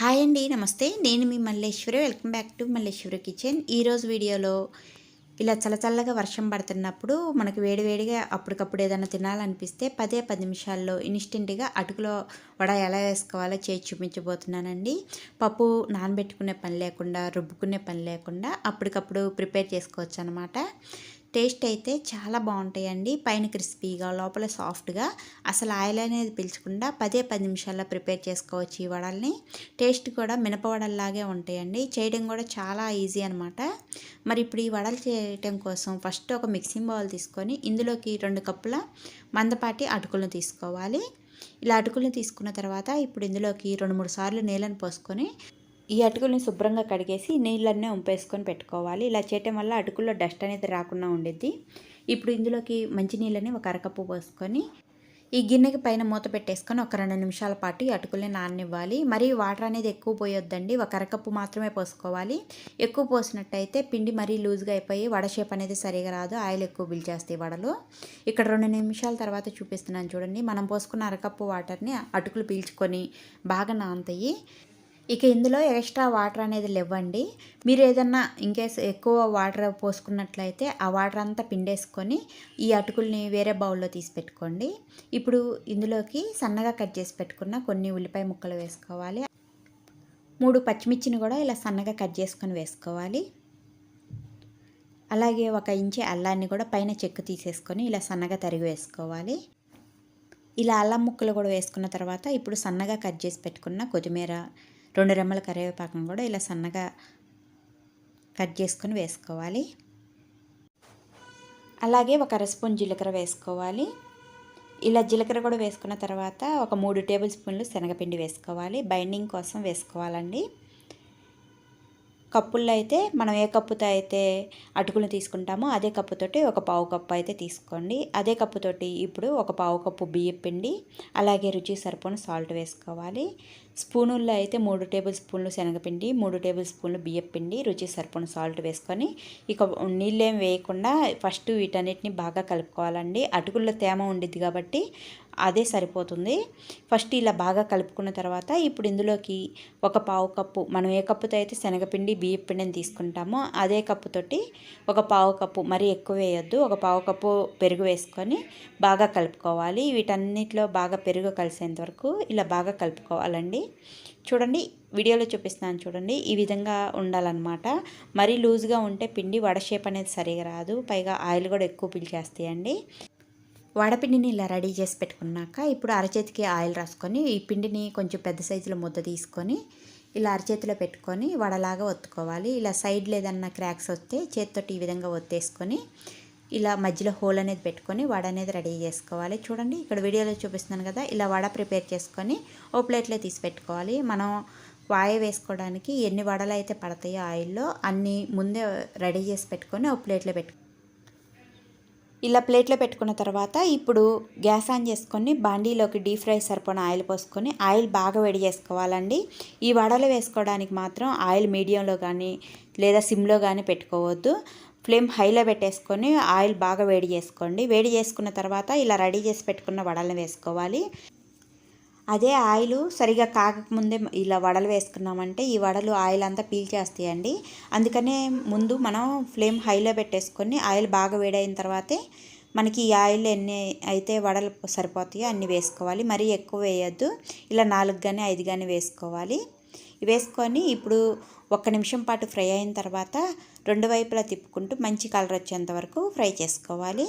Hi అండి నమస్తే. నేను మీ Malleswari. Welcome back to Malleswari kitchen. ఈరోజు వీడియోలో ఇలా చల్లచల్లగా వర్షం పడుతున్నప్పుడు మనకు వేడివేడిగా అప్పటికప్పుడు ఏదైనా తినాలనిపిస్తే పదే పది నిమిషాల్లో ఇన్స్టెంట్గా అటుకులో వడ ఎలా వేసుకోవాలో చేసి చూపించబోతున్నానండి. పప్పు నానబెట్టుకునే పని లేకుండా రుబ్బుకునే పని లేకుండా అప్పటికప్పుడు ప్రిపేర్ చేసుకోవచ్చు అనమాట టేస్ట్ అయితే చాలా బాగుంటాయండి. పైన క్రిస్పీగా లోపల సాఫ్ట్గా. అసలు ఆయిల్ అనేది పిలుచకుండా పదే పది నిమిషాల్లో ప్రిపేర్ చేసుకోవచ్చు ఈ వడల్ని. టేస్ట్ కూడా మినపవడల్లాగే ఉంటాయండి. చేయడం కూడా చాలా ఈజీ అనమాట మరి ఇప్పుడు ఈ వడలు చేయటం కోసం ఫస్ట్ ఒక మిక్సింగ్ బౌల్ తీసుకొని ఇందులోకి రెండు కప్పుల మందపాటి అటుకులను తీసుకోవాలి. ఇలా అటుకులను తీసుకున్న తర్వాత ఇప్పుడు ఇందులోకి రెండు మూడు సార్లు నీళ్ళని పోసుకొని ఈ అటుకుల్ని శుభ్రంగా కడిగేసి నీళ్ళన్నీ ఉంపేసుకొని పెట్టుకోవాలి. ఇలా చేయటం వల్ల అటుకుల్లో డస్ట్ అనేది రాకుండా ఉండిద్ది. ఇప్పుడు ఇందులోకి మంచి నీళ్ళని ఒక అరకప్పు పోసుకొని ఈ గిన్నెకి పైన మూత పెట్టేసుకొని ఒక రెండు నిమిషాల పాటు ఈ అటుకుల్ని నాననివ్వాలి. మరి వాటర్ అనేది ఎక్కువ పోయొద్దండి. ఒక అరకప్పు మాత్రమే పోసుకోవాలి. ఎక్కువ పోసినట్టయితే పిండి మరీ లూజ్గా అయిపోయి వడ షేప్ అనేది సరిగా రాదు. ఆయిల్ ఎక్కువ పిలిచేస్తాయి వడలు. ఇక్కడ రెండు నిమిషాల తర్వాత చూపిస్తున్నాను చూడండి. మనం పోసుకున్న అరకప్పు వాటర్ని అటుకులు పీల్చుకొని బాగా నానతాయి ఇక ఇందులో ఎక్స్ట్రా వాటర్ అనేది లేవండి. మీరు ఏదన్నా ఇంకేస్ ఎక్కువ వాటర్ పోసుకున్నట్లయితే ఆ వాటర్ అంతా పిండేసుకొని ఈ అటుకుల్ని వేరే బౌల్లో తీసి పెట్టుకోండి. ఇప్పుడు ఇందులోకి సన్నగా కట్ చేసి పెట్టుకున్న కొన్ని ఉల్లిపాయ ముక్కలు వేసుకోవాలి. మూడు పచ్చిమిర్చిని కూడా ఇలా సన్నగా కట్ చేసుకొని వేసుకోవాలి. అలాగే ఒక ఇంచి అల్లాన్ని కూడా పైన చెక్కు తీసేసుకొని ఇలా సన్నగా తరిగి వేసుకోవాలి. ఇలా అల్లం ముక్కలు కూడా వేసుకున్న తర్వాత ఇప్పుడు సన్నగా కట్ చేసి పెట్టుకున్న కొత్తిమీర రెండు రెమ్మల కరివేపాకం కూడా ఇలా సన్నగా కట్ చేసుకొని వేసుకోవాలి. అలాగే ఒక అర స్పూన్ జీలకర్ర వేసుకోవాలి. ఇలా జీలకర్ర కూడా వేసుకున్న తర్వాత ఒక మూడు టేబుల్ స్పూన్లు శనగపిండి వేసుకోవాలి. బైండింగ్ కోసం వేసుకోవాలండి. కప్పుల్లో అయితే మనం ఏ కప్పుతో అయితే అటుకులు తీసుకుంటామో అదే కప్పుతోటి ఒక పావు కప్పు అయితే తీసుకోండి. అదే కప్పుతోటి ఇప్పుడు ఒక పావు కప్పు బియ్యం పిండి అలాగే రుచి సరిపోని సాల్ట్ వేసుకోవాలి. స్పూనుల్లో అయితే మూడు టేబుల్ స్పూన్లు శనగపిండి మూడు టేబుల్ స్పూన్లు బియ్యం పిండి రుచి సరిపోని సాల్ట్ వేసుకొని ఇక నీళ్ళేం వేయకుండా ఫస్ట్ వీటన్నిటిని బాగా కలుపుకోవాలండి. అటుకుల్లో తేమ ఉండిద్ది కాబట్టి అదే సరిపోతుంది. ఫస్ట్ ఇలా బాగా కలుపుకున్న తర్వాత ఇప్పుడు ఇందులోకి ఒక పావు కప్పు మనం ఏ కప్పుతో అయితే శనగపిండి బియ్యం పిండిని తీసుకుంటామో అదే కప్పుతోటి ఒక పావు కప్పు మరీ ఎక్కువ వేయొద్దు. ఒక పావు కప్పు పెరుగు వేసుకొని బాగా కలుపుకోవాలి. వీటన్నిటిలో బాగా పెరుగు కలిసేంత వరకు ఇలా బాగా కలుపుకోవాలండి. చూడండి వీడియోలో చూపిస్తున్నాను చూడండి ఈ విధంగా ఉండాలన్నమాట. మరీ లూజ్గా ఉంటే పిండి వడ షేప్ అనేది సరిగా రాదు. పైగా ఆయిల్ కూడా ఎక్కువ పిలిచేస్తాయండి వడపిండిని ఇలా రెడీ చేసి పెట్టుకున్నాక ఇప్పుడు అరచేతికి ఆయిల్ రాసుకొని ఈ పిండిని కొంచెం పెద్ద సైజులో ముద్ద తీసుకొని ఇలా అరచేతిలో పెట్టుకొని వడలాగా ఒత్తుకోవాలి. ఇలా సైడ్ లేదన్న క్రాక్స్ వస్తే చేతితోటి ఈ విధంగా ఒత్తేసుకొని ఇలా మధ్యలో హోల్ అనేది పెట్టుకొని వడ అనేది రెడీ చేసుకోవాలి. చూడండి ఇక్కడ వీడియోలో చూపిస్తున్నాను కదా ఇలా వడ ప్రిపేర్ చేసుకొని ఓ ప్లేట్లో తీసి పెట్టుకోవాలి. మనం వాయ వేసుకోవడానికి ఎన్ని వడలు అయితే పడతాయో ఆయిల్లో అన్నీ ముందే రెడీ చేసి పెట్టుకొని ఓ ప్లేట్లో పెట్టు ఇలా ప్లేట్లో పెట్టుకున్న తర్వాత ఇప్పుడు గ్యాస్ ఆన్ చేసుకొని బాండీలోకి డీప్ ఫ్రై సరిపోయిన ఆయిల్ పోసుకొని ఆయిల్ బాగా వేడి చేసుకోవాలండి. ఈ వడలు వేసుకోవడానికి మాత్రం ఆయిల్ మీడియంలో కానీ లేదా సిమ్లో కానీ పెట్టుకోవద్దు. ఫ్లేమ్ హైలో పెట్టేసుకొని ఆయిల్ బాగా వేడి చేసుకోండి. వేడి చేసుకున్న తర్వాత ఇలా రెడీ చేసి పెట్టుకున్న వడలను వేసుకోవాలి. అదే ఆయిల్ సరిగా కాకముందే ఇలా వడలు వేసుకున్నామంటే ఈ వడలు ఆయిల్ అంతా పీల్చేస్తాయండి అందుకనే ముందు మనం ఫ్లేమ్ హైలో పెట్టేసుకొని ఆయిల్ బాగా వేడైన తర్వాతే మనకి ఈ ఆయిల్ ఎన్ని అయితే వడలు సరిపోతాయో అన్ని వేసుకోవాలి. మరీ ఎక్కువ వేయద్దు. ఇలా నాలుగు కానీ ఐదు కానీ వేసుకోవాలి. వేసుకొని ఇప్పుడు ఒక్క నిమిషం పాటు ఫ్రై అయిన తర్వాత రెండు వైపులా తిప్పుకుంటూ మంచి కలర్ వచ్చేంత వరకు ఫ్రై చేసుకోవాలి.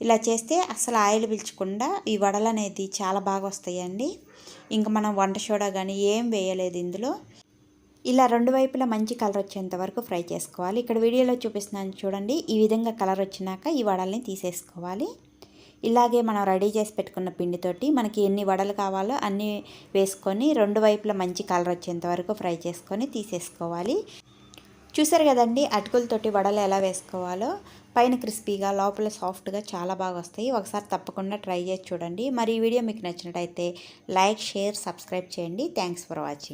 ఇలా చేస్తే అసలు ఆయిల్ పీల్చకుండా ఈ వడలు అనేది చాలా బాగా వస్తాయండి. ఇంకా మనం వంట సోడా కానీ ఏం వేయలేదు ఇందులో. ఇలా రెండు వైపులా మంచి కలర్ వచ్చేంత వరకు ఫ్రై చేసుకోవాలి. ఇక్కడ వీడియోలో చూపిస్తున్నాను చూడండి. ఈ విధంగా కలర్ వచ్చినాక ఈ వడల్ని తీసేసుకోవాలి. ఇలాగే మనం రెడీ చేసి పెట్టుకున్న పిండితోటి మనకి ఎన్ని వడలు కావాలో అన్నీ వేసుకొని రెండు వైపులా మంచి కలర్ వచ్చేంత వరకు ఫ్రై చేసుకొని తీసేసుకోవాలి. చూసారు కదండి అటుకులతోటి వడలు ఎలా వేసుకోవాలో? పైన క్రిస్పీగా లోపల సాఫ్ట్గా చాలా బాగా వస్తాయి. ఒకసారి తప్పకుండా ట్రై చేసి చూడండి. మరి ఈ వీడియో మీకు నచ్చినట్టయితే లైక్ షేర్ సబ్స్క్రైబ్ చేయండి. Thanks for watching.